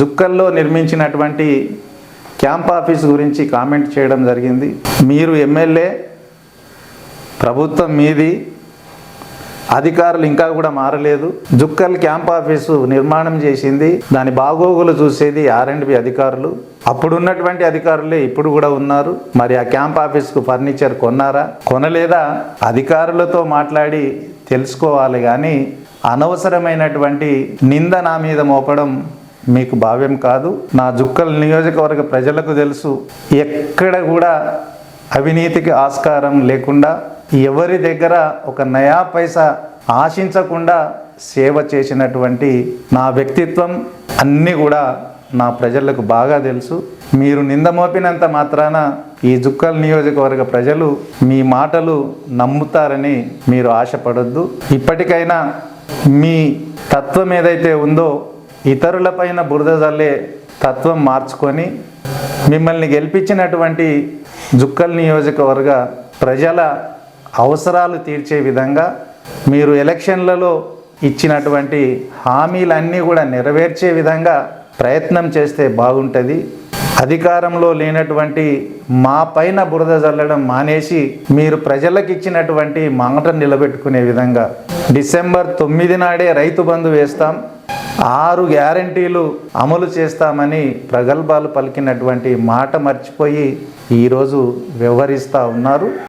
జుక్కల్లో నిర్మించినటువంటి camp office గురించి comment చేయడం జరిగింది. మీరు ఎమ్మెల్యే ప్రభుత్వం మీది అధికారులు ఇంకా కూడా మారలేదు. జుక్కల్ క్యాంప్ ఆఫీసు నిర్మాణం చేసింది. దాని బాగోగులు చూసేది ఆర్ అండ్ బి అధికారులు. అప్పుడు ఉన్నటువంటి అధికారులే ఇప్పుడు కూడా ఉన్నారు. మరి ఆ క్యాంప్ ఆఫీస్కు ఫర్నిచర్ కొన్నారా? కొనలేదా? అధికారులతో మాట్లాడి తెలుసుకోవాలి కానీ అనవసరమైనటువంటి నింద నా మీద మోపడం మీకు భావ్యం కాదు. నా జుక్కల్ నియోజకవర్గ ప్రజలకు తెలుసు ఎక్కడ కూడా అవినీతికి ఆస్కారం లేకుండా ఎవరి దగ్గర ఒక నయా పైసా ఆశించకుండా సేవ చేసినటువంటి నా వ్యక్తిత్వం అన్నీ కూడా నా ప్రజలకు బాగా తెలుసు. మీరు నింద మోపినంత మాత్రాన ఈ జుక్కల్ నియోజకవర్గ ప్రజలు మీ మాటలు నమ్ముతారని మీరు ఆశపడొద్దు. ఇప్పటికైనా మీ తత్వం ఏదైతే ఉందో ఇతరులపైన బురద చల్లే తత్వం మార్చుకొని మిమ్మల్ని గెలిపించినటువంటి జుక్కల్ నియోజకవర్గ ప్రజల అవసరాలు తీర్చే విధంగా మీరు ఎలక్షన్లలో ఇచ్చినటువంటి హామీలన్నీ కూడా నెరవేర్చే విధంగా ప్రయత్నం చేస్తే బాగుంటుంది. అధికారంలో లేనటువంటి మా పైన బురద జల్లడం మానేసి మీరు ప్రజలకు ఇచ్చినటువంటి మాట నిలబెట్టుకునే విధంగా డిసెంబర్ తొమ్మిది నాడే రైతు బంధు వేస్తాం. ఆరు గ్యారంటీలు అమలు చేస్తామని ప్రగల్భాలు పలికినటువంటి మాట మర్చిపోయి ఈరోజు వ్యవహరిస్తూ ఉన్నారు.